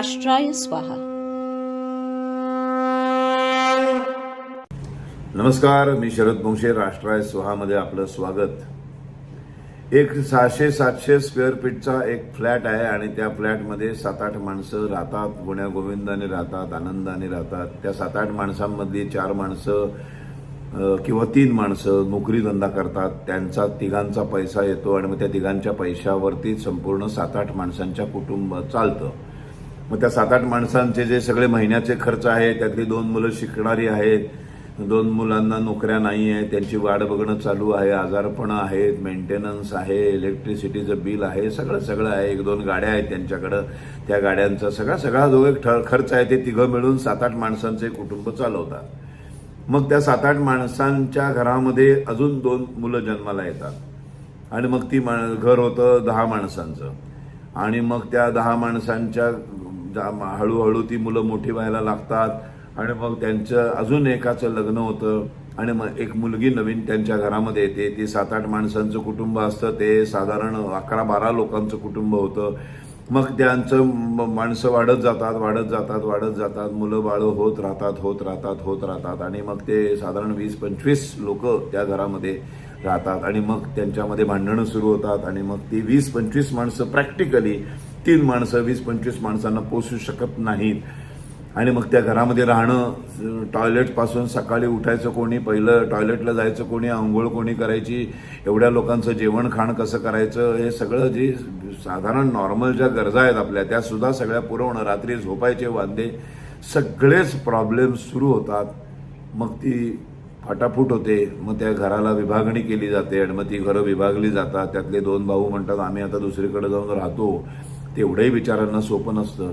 राष्ट्राय स्वाहा। नमस्कार मी शरद पोंक्षे राष्ट्राय स्वहामध्ये आपलं स्वागत. एक सहाशे सातशे स्क्वेअर फीटचा एक फ्लॅट आहे आणि त्या फ्लॅटमध्ये सात आठ माणसं राहतात. गुण्या गोविंदाने राहतात आनंदाने राहतात. त्या सात आठ माणसांमधली चार माणसं किंवा तीन माणसं नोकरी धंदा करतात. त्यांचा तिघांचा पैसा येतो आणि मग त्या तिघांच्या पैशावरती संपूर्ण सात आठ माणसांच्या कुटुंब चालतं. मग त्या सात आठ माणसांचे जे सगळे महिन्याचे खर्च आहे त्यातली दोन मुलं शिकणारी आहेत दोन मुलांना नोकऱ्या नाही आहे त्यांची वाढ बघणं चालू आहे आजारपणं आहेत मेंटेनन्स आहे इलेक्ट्रिसिटीचं बिल आहे सगळं सगळं आहे. एक दोन गाड्या आहेत त्यांच्याकडं. त्या गाड्यांचा सगळा सगळा जो एक ठ- खर्च आहे ते तिघं मिळून सात आठ माणसांचे कुटुंब चालवतात. मग त्या सात आठ माणसांच्या घरामध्ये अजून दोन मुलं जन्माला येतात. आणि मग ती मा- घर होतं दहा माणसांचं. आणि मग त्या दहा माणसांच्या हळूहळू ती मुलं मोठी व्हायला लागतात. आणि मग त्यांचं अजून एकाचं लग्न होतं. आणि मग एक मुलगी नवीन त्यांच्या घरामध्ये येते. ती सात आठ माणसांचं कुटुंब असतं. ते साधारण अकरा बारा लोकांचं कुटुंब होतं. मग त्यांचं माणसं वाढत जातात वाढत जातात वाढत जातात. मुलं बाळं होत राहतात होत राहतात होत राहतात. आणि मग ते साधारण वीस पंचवीस लोक त्या घरामध्ये राहतात. आणि मग त्यांच्यामध्ये भांडणं सुरू होतात. आणि मग ती वीस पंचवीस माणसं प्रॅक्टिकली तीन माणसं वीस पंचवीस माणसांना पोसू शकत नाहीत. आणि मग त्या घरामध्ये राहणं टॉयलेटपासून सकाळी उठायचं कोणी पहिलं टॉयलेटला जायचं कोणी आंघोळ कोणी करायची एवढ्या लोकांचं जेवण खाण कसं करायचं हे सगळं जे साधारण नॉर्मल ज्या गरजा आहेत आपल्या त्यासुद्धा सगळ्या पुरवणं रात्री झोपायचे वांदे सगळेच प्रॉब्लेम सुरू होतात. मग ती फाटाफूट होते मग त्या घराला विभागणी केली जाते आणि मग ती घरं विभागली जातात. त्यातले दोन भाऊ म्हणतात आम्ही आता दुसरीकडे जाऊन राहतो. तेवढंही विचारांना सोपं नसतं.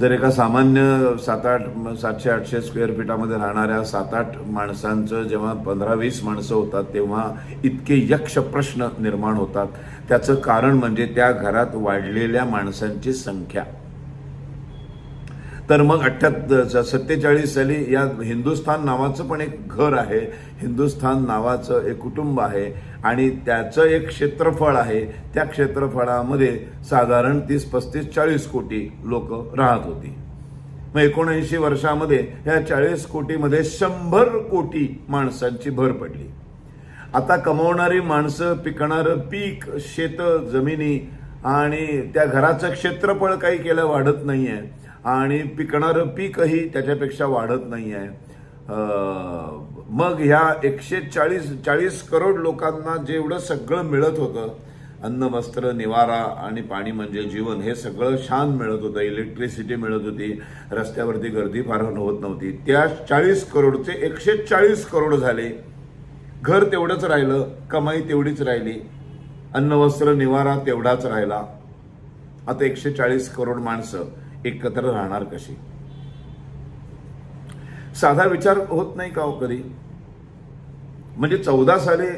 जर एका सामान्य सात आठ सातशे आठशे स्क्वेअर फीटामध्ये राहणाऱ्या सात आठ माणसांचं जेव्हा पंधरा वीस माणसं होतात तेव्हा इतके यक्ष प्रश्न निर्माण होतात. त्याचं कारण म्हणजे त्या घरात वाढलेल्या माणसांची संख्या. तर मग अठ्ठ्याहत्तर सत्तेचाळीस साली या हिंदुस्थान नावाचं पण एक घर आहे. हिंदुस्थान नावाचं एक कुटुंब आहे. आणि त्याचं एक क्षेत्रफळ आहे. त्या क्षेत्रफळामध्ये साधारण तीस पस्तीस चाळीस कोटी लोक राहत होती. मग एकोणऐंशी वर्षामध्ये या चाळीस कोटीमध्ये शंभर कोटी माणसांची भर पडली. आता कमवणारी माणसं पिकणारं पीक शेत जमिनी आणि त्या घराचं क्षेत्रफळ काही केलं वाढत नाहीये. आणि पिकणारं पीकही त्याच्यापेक्षा वाढत नाही आहे. मग ह्या एकशे चाळीस चाळीस करोड लोकांना जेवढं सगळं मिळत होतं अन्न वस्त्र निवारा आणि पाणी म्हणजे जीवन हे सगळं छान मिळत होतं. इलेक्ट्रिसिटी मिळत होती रस्त्यावरती गर्दी फार होत नव्हती. त्या चाळीस करोडचे एकशे चाळीस करोड झाले. घर तेवढंच राहिलं कमाई तेवढीच राहिली. अन्न वस्त्र निवारा तेवढाच राहिला. आता एकशे चाळीस करोड माणसं एकत्र राहणार कशी? साधा विचार होत नाही का हो कधी? म्हणजे चौदा साली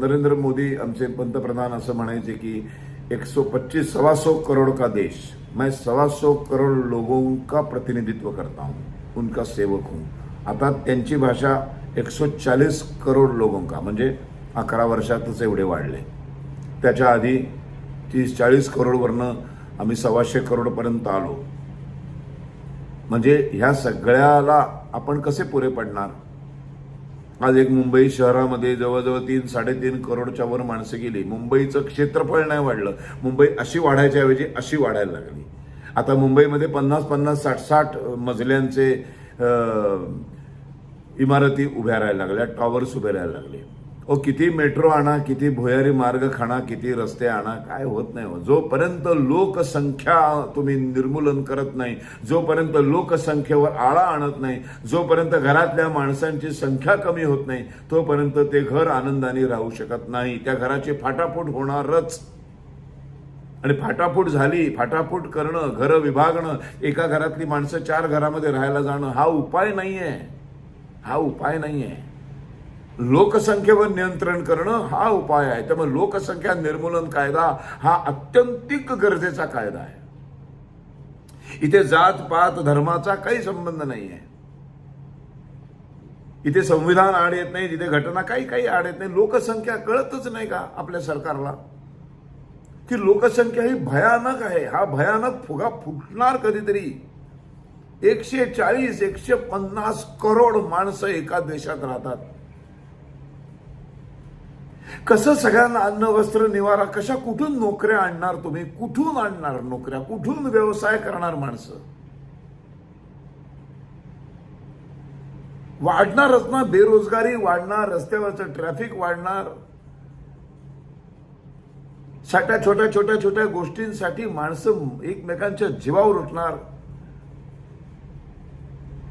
नरेंद्र मोदी आमचे पंतप्रधान असं म्हणायचे की एक सौ पच्चीस सवा सौ करोड़ का देश? मैं सवा सौ करोड़ लोगों का प्रतिनिधित्व करता हूं उनका सेवक हूं. आता त्यांची भाषा एक सौ चाळीस करोड लोगों का? म्हणजे अकरा वर्षातच एवढे वाढले. त्याच्या आधी तीस चाळीस करोडवरनं आम्ही सव्वाशे करोडपर्यंत आलो. म्हणजे ह्या सगळ्याला आपण कसे पुरे पडणार? आज एक मुंबई शहरामध्ये जवळजवळ तीन साडेतीन करोडच्या वर माणसं गेली. मुंबईचं क्षेत्रफळ नाही वाढलं. मुंबई अशी वाढायच्या ऐवजी अशी वाढायला लागली. आता मुंबईमध्ये पन्नास पन्नास साठ साठ मजल्यांचे इमारती उभ्या राहायला लागल्या टॉवर्स उभे राहायला लागले. ओ किती मेट्रो आणा किती भुयारी मार्ग खाणा किती रस्ते आणा काय होत नाही हो. जोपर्यंत लोकसंख्या तुम्ही निर्मूलन करत नाही जोपर्यंत लोकसंख्येवर आळा आणत नाही जोपर्यंत घरातल्या माणसांची संख्या कमी होत नाही तोपर्यंत ते घर आनंदाने राहू शकत नाही. त्या घराची फाटाफूट होणारच. आणि फाटाफूट झाली फाटाफूट करणं घरं विभागणं एका घरातली माणसं चार घरामध्ये राहायला जाणं हा उपाय नाहीये. हा उपाय नाहीये. लोकसंख्येवर नियंत्रण करणं हा उपाय आहे. त्यामुळे लोकसंख्या निर्मूलन कायदा हा अत्यंतिक गरजेचा कायदा आहे. इथे जात पात धर्माचा काही संबंध नाही आहे इथे संविधान आड येत नाही तिथे घटना काही काही आड येत नाही. लोकसंख्या कळतच नाही का आपल्या सरकारला? की लोकसंख्या ही भयानक आहे. हा भयानक फुगा फुटणार कधीतरी. एकशे चाळीस एकशे पन्नास करोड माणसं एका देशात राहतात. कसं सगळ्यांना अन्न वस्त्र निवारा कशा कुठून नोकऱ्या आणणार तुम्ही? कुठून आणणार नोकऱ्या? कुठून व्यवसाय करणार माणसं? वाढणारच ना बेरोजगारी वाढणार रस्त्यावरचं ट्रॅफिक वाढणार. साठ्या छोट्या छोट्या छोट्या गोष्टींसाठी माणसं एकमेकांच्या जीवावर उठणार.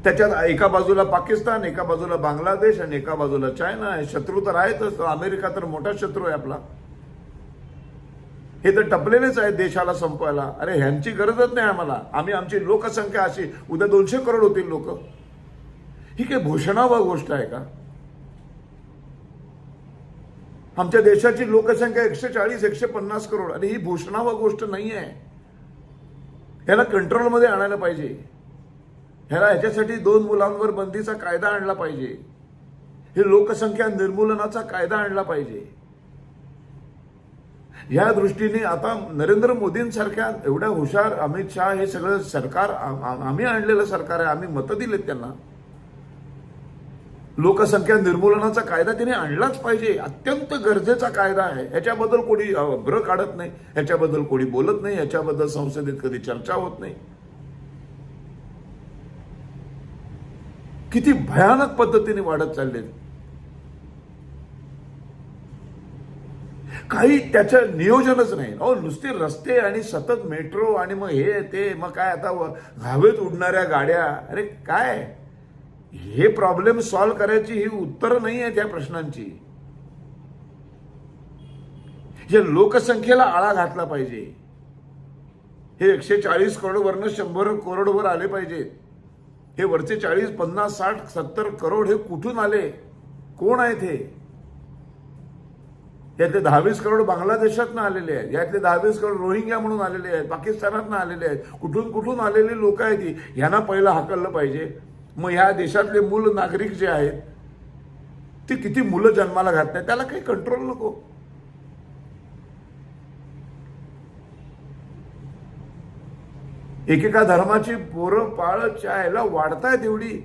त्याच्यात एका बाजूला पाकिस्तान एका बाजूला बांगलादेश आणि एका बाजूला चायना. आहे शत्रू तर आहेतच अमेरिका तर मोठा शत्रू आहे आपला. हे तर टपलेलेच आहेत देशाला संपवायला. अरे ह्यांची गरजच नाही आम्हाला. आम्ही आमची लोकसंख्या अशी. उद्या दोनशे करोड होतील लोक. ही काही भूषणावा गोष्ट आहे का? आमच्या देशाची लोकसंख्या एकशे चाळीस एकशे पन्नास करोड. आणि ही भूषणावा गोष्ट नाही आहे ह्याला कंट्रोलमध्ये आणायला पाहिजे. ह्याला ह्याच्यासाठी दोन मुलांवर बंदीचा कायदा आणला पाहिजे. हे लोकसंख्या निर्मूलनाचा कायदा आणला पाहिजे. या दृष्टीने आता नरेंद्र मोदींसारख्या एवढ्या हुशार अमित शहा हे सगळं सरकार आम्ही आणलेलं सरकार आहे आम्ही मतं दिलेत त्यांना. लोकसंख्या निर्मूलनाचा कायदा त्याने आणलाच पाहिजे. अत्यंत गरजेचा कायदा आहे. ह्याच्याबद्दल कोणी ब्र काढत नाही ह्याच्याबद्दल कोणी बोलत नाही ह्याच्याबद्दल संसदेत कधी चर्चा होत नाही. किती भयानक पद्धतीने वाढत चालले काही त्याचं नियोजनच नाही. अहो नुसते रस्ते आणि सतत मेट्रो आणि मग हे ते मग काय आता हवेत उडणाऱ्या गाड्या. अरे काय? हे प्रॉब्लेम सॉल्व्ह करायची ही उत्तर नाही आहे त्या प्रश्नांची. या लोकसंख्येला आळा घातला पाहिजे. हे एकशे चाळीस करोड वरनं शंभर करोडवर आले पाहिजेत. हे वरचे चाळीस पन्नास साठ सत्तर करोड हे कुठून आले? कोण आहेत हे? यातले दहावीस करोड बांगलादेशातनं आलेले आहेत. यातले दहावीस करोड रोहिंग्या म्हणून आलेले आहेत पाकिस्तानातनं आलेले आहेत. कुठून कुठून आलेले लोक आहेत ही? ह्यांना पहिलं हाकललं पाहिजे. मग ह्या देशातले मूल नागरिक जे आहेत ते किती मुलं जन्माला घालत त्याला काही कंट्रोल नको. एकेका धर्माची पोरं पाळ चायला वाढतायत एवढी.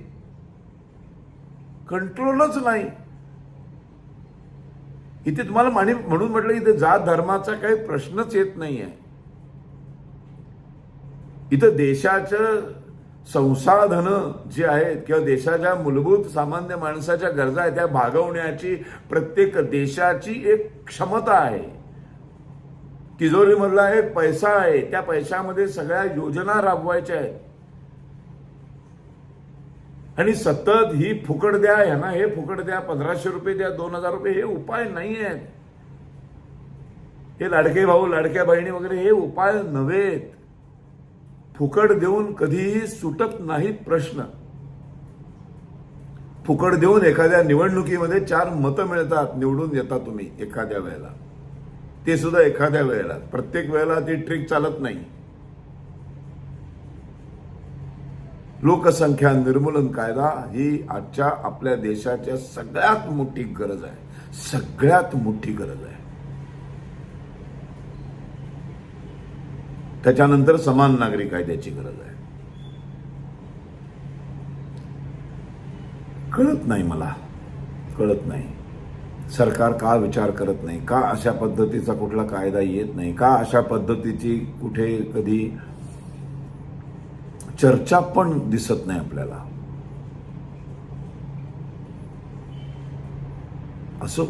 कंट्रोलच नाही. इथे तुम्हाला म्हणून म्हटलं इथे जात धर्माचा काही प्रश्नच येत नाही आहे इथं देशाचं संसाधन जे आहेत किंवा देशाच्या मूलभूत सामान्य माणसाच्या गरजा आहेत त्या भागवण्याची प्रत्येक देशाची एक क्षमता आहे. तिजोरीमधला एक पैसा आहे त्या पैशामध्ये सगळ्या योजना राबवायच्या आहेत. आणि सतत ही फुकट द्या ह्यांना हे फुकट द्या पंधराशे रुपये द्या दोन हजार रुपये हे उपाय नाही आहेत. हे लाडके भाऊ लाडक्या बहिणी वगैरे हे उपाय नव्हेत. फुकट देऊन कधीही सुटत नाहीत प्रश्न. फुकट देऊन एखाद्या निवडणुकीमध्ये चार मतं मिळतात निवडून येता तुम्ही एखाद्या वेळेला. ते सुद्धा एखाद्या वेळेला. प्रत्येक वेळेला ती ट्रिक चालत नाही. लोकसंख्या निर्मूलन कायदा ही आजच्या आपल्या देशाच्या सगळ्यात मोठी गरज आहे. सगळ्यात मोठी गरज आहे. त्याच्यानंतर समान नागरी कायद्याची गरज आहे. कळत नाही मला. कळत नाही. सरकार का विचार करत नाही? का अशा पद्धतीचा कुठला कायदा येत नाही? का अशा पद्धतीची कुठे कधी चर्चा पण दिसत नाही आपल्याला? असो.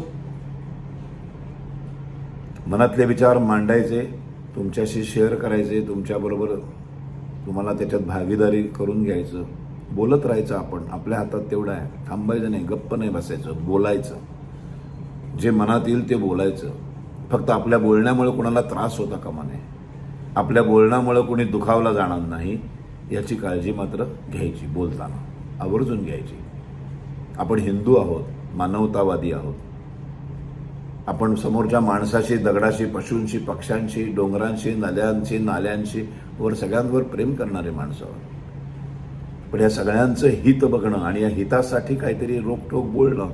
मनातले विचार मांडायचे तुमच्याशी शेअर करायचे तुमच्याबरोबर तुम्हाला त्याच्यात भागीदारी करून घ्यायचं. बोलत राहायचं आपण. आपल्या हातात तेवढं आहे. थांबायचं नाही गप्प नाही बसायचं बोलायचं. जे मनात येईल ते बोलायचं. फक्त आपल्या बोलण्यामुळे कोणाला त्रास होता कामा नये. आपल्या बोलण्यामुळे कोणी दुखावला जाणार नाही याची काळजी मात्र घ्यायची बोलताना. आवर्जून घ्यायची. आपण हिंदू आहोत मानवतावादी आहोत. आपण समोरच्या माणसाशी दगडाशी पशूंशी पक्ष्यांशी डोंगरांशी नद्यांशी नाल्यांशी वर सगळ्यांवर प्रेम करणारे माणसं आहोत. पण या सगळ्यांचं हित बघणं आणि या हितासाठी काहीतरी रोखटोक बोलणं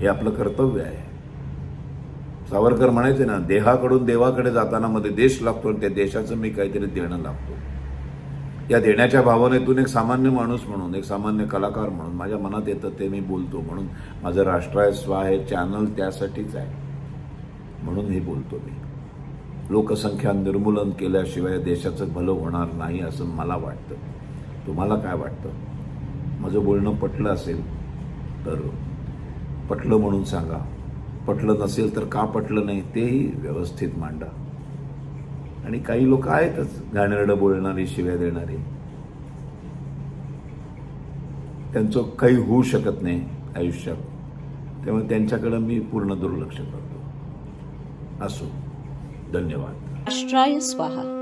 हे आपलं कर्तव्य आहे. सावरकर म्हणायचे ना देहाकडून देवाकडे जाताना मध्ये देश लागतो आणि त्या देशाचं मी काहीतरी देणं लागतो. या देण्याच्या भावनेतून एक सामान्य माणूस म्हणून एक सामान्य कलाकार म्हणून माझ्या मनात येतं ते मी बोलतो म्हणून माझं राष्ट्राय स्वा हे चॅनल त्यासाठीच आहे. म्हणून हे बोलतो मी. लोकसंख्या निर्मूलन केल्याशिवाय देशाचं भलं होणार नाही असं मला वाटतं. तुम्हाला काय वाटतं? माझं बोलणं पटलं असेल तर पटलं म्हणून सांगा. पटलं नसेल तर का पटलं नाही तेही व्यवस्थित मांडा. आणि काही लोक आहेतच घाणेरडं बोलणारी शिव्या देणारी. त्यांचं काही होऊ शकत नाही आयुष्यात. त्यामुळे त्यांच्याकडं मी पूर्ण दुर्लक्ष करतो. असो. धन्यवाद. स्वाहा.